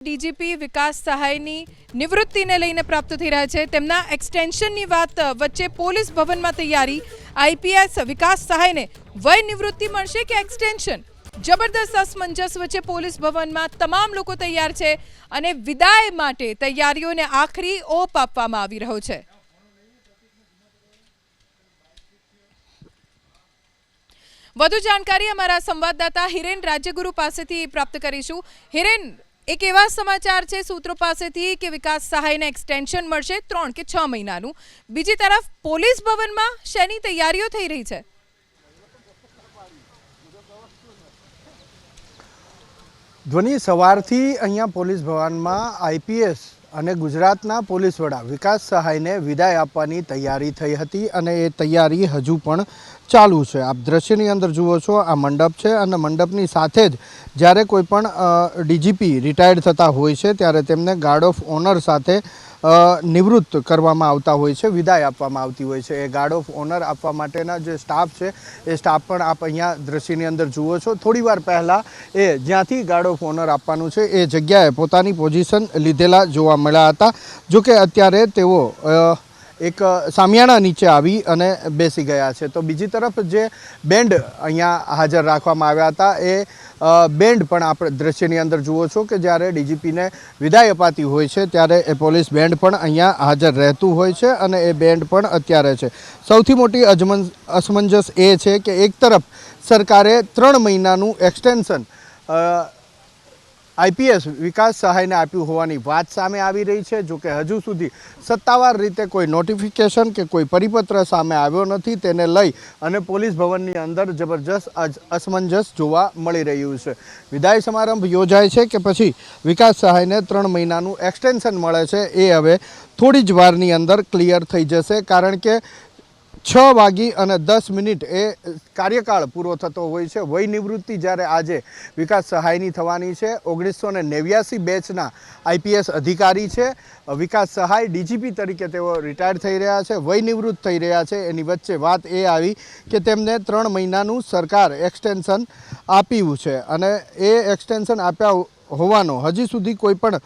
DGP વિકાસ સહાયની નિવૃત્તિને લઈને પ્રાપ્ત થઈ રહ્યા છે. તેમના એક્સટેન્શનની વાત વચ્ચે પોલીસ ભવનમાં તૈયારી. આઈપીએસ વિકાસ સહાયને વય નિવૃત્તિ મળશે કે એક્સટેન્શન જબરદસ્ત અસમંજસ વચ્ચે પોલીસ ભવનમાં તમામ લોકો તૈયાર છે અને વિદાય માટે તૈયારીઓને આખરી ઓપ આપવામાં આવી રહ્યો છે. વધુ જાણકારી અમારા સંવાદદાતા હિરેન રાજ્યગુરુ પાસેથી પ્રાપ્ત કરીશું. હિરેન એક એવા સમાચાર છે સૂત્રો પાસેથી કે વિકાસ સહાયને એક્સટેન્શન મળશે ત્રણ કે છ મહિનાનું. બીજી તરફ પોલીસ ભવનમાં શેની તૈયારીઓ થઈ રહી છે? ધ્વનિ સવારથી અહીંયા પોલીસ ભવનમાં આઈપીએસ અને ગુજરાતના પોલીસ વડા વિકાસ સહાયને વિદાય આપવાની તૈયારી થઈ હતી અને એ તૈયારી હજુ પણ ચાલુ છે. આપ દ્રશ્યની અંદર જુઓ છો, આ મંડપ છે અને મંડપની સાથે જ જ્યારે કોઈ પણ ડીજીપી રિટાયર્ડ થતા હોય છે, ત્યારે તેમને ગાર્ડ ઓફ ઓનર સાથે નિવૃત્ત કરવામાં આવતા હોય છે, વિદાય આપવામાં આવતી હોય છે. એ ગાર્ડ ઓફ ઓનર આપવા માટેના જે સ્ટાફ છે, એ સ્ટાફ પણ આપ અહીંયા દ્રશ્યની અંદર જુઓ છો. થોડી વાર પહેલાં એ જ્યાંથી ગાર્ડ ઓફ ઓનર આપવાનું છે, એ જગ્યાએ પોતાની પોઝિશન લીધેલા જોવા મળ્યા હતા. જો કે અત્યારે તેઓ એક સામિયાણા નીચે આવી અને બેસી ગયા છે. તો બીજી તરફ જે બેન્ડ અહીંયા હાજર રાખવામાં આવ્યા હતા, એ બેન્ડ પણ આપણે દ્રશ્યની અંદર જુઓ છો કે જ્યારે ડીજીપીને વિદાય અપાતી હોય છે, ત્યારે એ પોલીસ બેન્ડ પણ અહીંયા હાજર રહેતું હોય છે અને એ બેન્ડ પણ અત્યારે છે. સૌથી મોટી અજમન અસમંજસ એ છે કે એક તરફ સરકારે ત્રણ મહિનાનું એક્સટેન્શન આઈપીએસ વિકાસ સહાયને આપ્યું હોવાની વાત સામે આવી રહી છે. જો કે હજુ સુધી સત્તાવાર રીતે કોઈ નોટિફિકેશન કે કોઈ પરિપત્ર સામે આવ્યો નથી તેને લઈ અને પોલીસ ભવનની અંદર જબરજસ્ત અસમંજસ જોવા મળી રહ્યું છે. વિદાય સમારંભ યોજાય છે કે પછી વિકાસ સહાયને ત્રણ મહિનાનું એક્સટેન્શન મળે છે. એ હવે થોડી જ વારની અંદર ક્લિયર થઈ જશે. કારણ કે છ વાગી અને દસ મિનિટ એ કાર્યકાળ પૂરો થતો હોય છે. વય નિવૃત્તિ જ્યારે આજે વિકાસ સહાયની થવાની છે. ઓગણીસો ને નેવ્યાસી બેચના આઈપીએસ અધિકારી છે. વિકાસ સહાય ડીજીપી તરીકે તેઓ રિટાયર થઈ રહ્યા છે. વય નિવૃત્ત થઈ રહ્યા છે. એની વચ્ચે વાત એ આવી કે તેમને ત્રણ મહિનાનું સરકાર એક્સટેન્શન આપ્યું છે અને એ એક્સટેન્શન આપ્યા હોવાનો હજી સુધી કોઈ પણ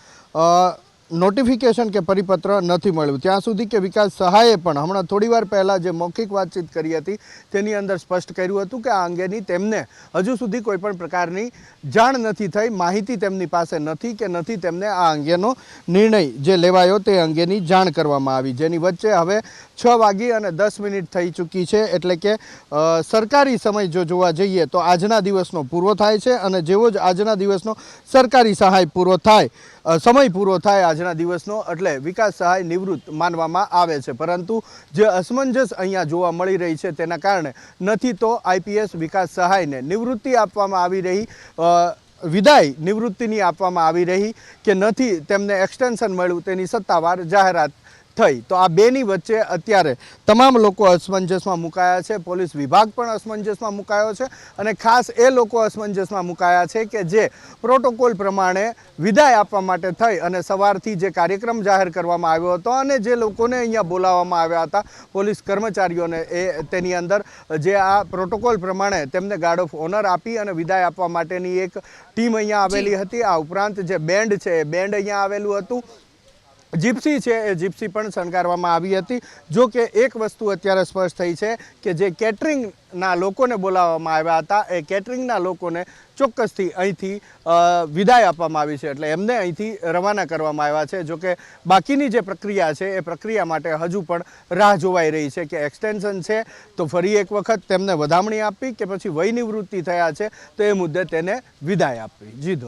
નોટિફિકેશન કે પરિપત્ર નથી મળ્યું. ત્યાં સુધી કે વિકાસ સહાયે પણ હમણાં થોડીવાર પહેલાં જે મૌખિક વાતચીત કરી હતી, તેની અંદર સ્પષ્ટ કર્યું હતું કે આ અંગેની તેમને હજુ સુધી કોઈપણ પ્રકારની જાણ નથી થઈ, માહિતી તેમની પાસે નથી કે નથી તેમને આ અંગેનો નિર્ણય જે લેવાયો તે અંગેની જાણ કરવામાં આવી. જેની વચ્ચે હવે છ વાગી અને દસ મિનિટ થઈ ચૂકી છે, એટલે કે સરકારી સમય જો જોવા જઈએ તો આજના દિવસનો પૂરો થાય છે અને જેવો જ આજના દિવસનો સરકારી સહાય પૂરો થાય સમય પૂરો થાય આજના દિવસનો એટલે વિકાસ સહાય નિવૃત્ત માનવામાં આવે છે. પરંતુ જે અસમંજસ અહીંયા જોવા મળી રહી છે તેના કારણે નથી તો આઈપીએસ વિકાસ સહાયને નિવૃત્તિ આપવામાં આવી રહી વિદાય નિવૃત્તિની આપવામાં આવી રહી કે નથી તેમને એક્સટેન્શન મળ્યું તેની સત્તાવાર જાહેરાત થઈ. તો આ બેની વચ્ચે અત્યારે તમામ લોકો અસમંજસમાં મુકાયા છે. પોલીસ વિભાગ પણ અસમંજસમાં મુકાયો છે અને ખાસ એ લોકો અસમંજસમાં મુકાયા છે કે જે પ્રોટોકોલ પ્રમાણે વિદાય આપવા માટે થઈ અને સવારથી જે કાર્યક્રમ જાહેર કરવામાં આવ્યો હતો અને જે લોકોને અહીંયા બોલાવવામાં આવ્યા હતા પોલીસ કર્મચારીઓને એ તેની અંદર જે આ પ્રોટોકોલ પ્રમાણે તેમને ગાર્ડ ઓફ ઓનર આપી અને વિદાય આપવા માટેની એક ટીમ અહીંયા આવેલી હતી. આ ઉપરાંત જે બેન્ડ છે એ બેન્ડ અહીંયા આવેલું હતું. જીપ્સી છે, એ જીપ્સી પણ શણગારવામાં આવી હતી. જો કે એક વસ્તુ અત્યારે સ્પષ્ટ થઈ છે કે જે કેટરિંગના લોકોને બોલાવવામાં આવ્યા હતા, એ કેટરિંગના લોકોને ચોક્કસથી અહીંથી વિદાય આપવામાં આવી છે. એટલે એમને અહીંથી રવાના કરવામાં આવ્યા છે. જોકે બાકીની જે પ્રક્રિયા છે, એ પ્રક્રિયા માટે હજુ પણ રાહ જોવાઈ રહી છે કે એક્સટેન્શન છે. તો ફરી એક વખત તેમને વધામણી આપવી કે પછી વય નિવૃત્તિ થયા છે, તો એ મુદ્દે તેને વિદાય આપવી. જી ધોર